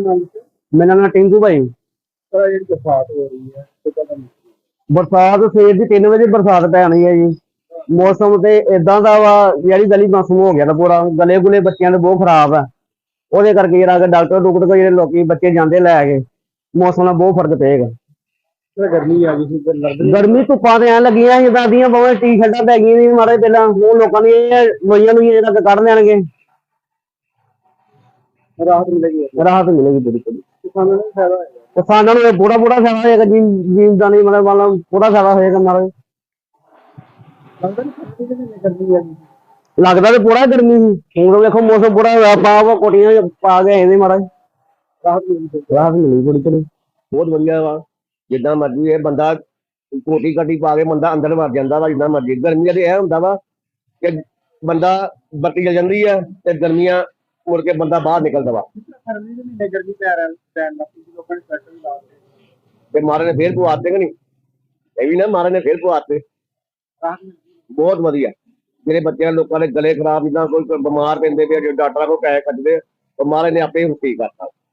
ਨਾਮ ਮੇਰਾ ਨਾਮ ਟਿੰਕੂ ਭਾਈ। ਸਰ ਜਿਹੜੀ ਬਰਸਾਤ ਹੋ ਰਹੀ ਹੈ ਕਿੱਦਾਂ ਦਾ ਮੌਸਮ? ਬਰਸਾਤ ਸਵੇਰ ਦੀ 3 ਵਜੇ ਬਰਸਾਤ ਪੈਣੀ ਹੈ ਜੀ। ਮੌਸਮ ਤੇ ਇਦਾਂ ਦਾ ਵਾ ਜਿਹੜੀ ਗਲੀ ਮੌਸਮ ਹੋ ਗਿਆ ਨਾ ਪੂਰਾ। ਗਲੇ ਗੁਲੇ ਬੱਚਿਆਂ ਦੇ ਬਹੁਤ ਖਰਾਬ ਆ। ਉਹਦੇ ਕਰਕੇ ਜਿਹੜਾ ਕਿ ਡਾਕਟਰ ਡਾਕਟਰ ਕੋਲ ਜਿਹੜੇ ਲੋਕੀ ਬੱਚੇ ਜਾਂਦੇ ਲੈ ਕੇ ਮੌਸਮ ਨਾਲ ਬਹੁਤ ਫ਼ਰਕ ਪਏਗਾ। ਸਰ ਗਰਮੀ ਆ ਗਈ ਸੀ ਤੇ ਲੱਗਦਾ ਗਰਮੀ ਧੁੱਪਾਂ ਤੇ ਐ ਲੱਗੀਆਂ ਜਿੱਦਾਂ ਦੀਆਂ ਬਹੁਤ ਟੀ-ਸ਼ਰਟਾਂ ਪੈ ਗਈਆਂ ਨੇ ਮਾਰੇ ਪਹਿਲਾਂ। ਉਹ ਲੋਕਾਂ ਇਹ ਲੋਈਆਂ ਨੂੰ ਜਿਹੜਾ ਕੱਢ ਲੈਣਗੇ। ਰਾਹਤ ਮਿਲੇਗੀ। ਰਾਹਤ ਮਿਲੇਗੀ ਬਿਲਕੁਲ। ਕਿਸਾਨਾਂ ਨੂੰ ਫਾਇਦਾ ਹੋਏਗਾ। ਕਿਸਾਨਾਂ ਨੂੰ ਇਹ ਪੂਰਾ ਪੂਰਾ ਫਾਇਦਾ ਹੋਏਗਾ ਜੀ ਜੀਵਦਾਨੀ ਮਤਲਬ ਮਤਲਬ ਪੂਰਾ ਫਾਇਦਾ ਹੋਏਗਾ ਮਾਰੇ। ਲੱਗਦਾ ਨਹੀਂ ਤੇ ਪੂਰਾ ਗਰਮੀ ਸੀ। ਹੁਣ ਵੇਖੋ ਮੌਸਮ ਪੂਰਾ ਹੋਇਆ ਪਾ ਵਾ ਕੋਟੀਆਂ ਪਾ ਗਏ ਇਹਦੇ ਮਾਰਾ। ਰਾਹਤ ਮਿਲੀ ਬੜੀ ਚਲੀ ਬਹੁਤ ਵਧੀਆ ਵਾ ਜਿੱਦਾਂ ਮਰਜ਼ੀ ਇਹ ਬੰਦਾ ਕੋਟੀ ਕੱਟੀ ਪਾ ਕੇ ਬੰਦਾ ਅੰਦਰ ਵੜ ਜਾਂਦਾ ਵਾ ਜਿੱਦਾਂ ਮਰਜ਼ੀ। ਗਰਮੀਆਂ ਦੇ ਇਹ ਹੁੰਦਾ ਵਾ ਕਿ ਬੰਦਾ ਬੱਤੀ ਜਲ ਜਾਂਦੀ ਆ ਤੇ ਗਰਮੀਆਂ ਮੁੜ ਕੇ ਬੰਦਾ ਬਾਹਰ ਨਿਕਲਦਾ ਵਾ ਸਰਦੀ ਦੇ ਮਹੀਨੇ ਗਰਮੀ ਪੈ ਰਿਹਾ ਪੈਣ ਲੱਗ ਪਈ ਲੋਕਾਂ ਨੇ ਸਵੈਟਰ ਵੀ ਲਾ ਲਏ ਤੇ ਮਾਰੇ ਨੇ ਫੇਰ ਪਵਾਤੇ ਕਿ ਨਹੀਂ? ਇਹ ਵੀ ਨਾ ਮਾਰੇ ਨੇ ਫੇਰ ਪਵਾਤੇ ਰਾਹਤ ਮਿਲੇਗੀ ਬਹੁਤ ਵਧੀਆ। ਜਿਹੜੇ ਬੱਚਿਆਂ ਲੋਕਾਂ ਦੇ ਗਲੇ ਖਰਾਬ ਜਿੱਦਾਂ ਕੋਈ ਕੋਈ ਬਿਮਾਰ ਪੈਂਦੇ ਪਏ ਜੇ ਡਾਕਟਰਾਂ ਕੋਲ ਪੈਸੇ ਕੱਢਦੇ ਉਹ ਮਾਰੇ ਨੇ ਆਪੇ ਹੀ ਠੀਕ ਕਰਤਾ।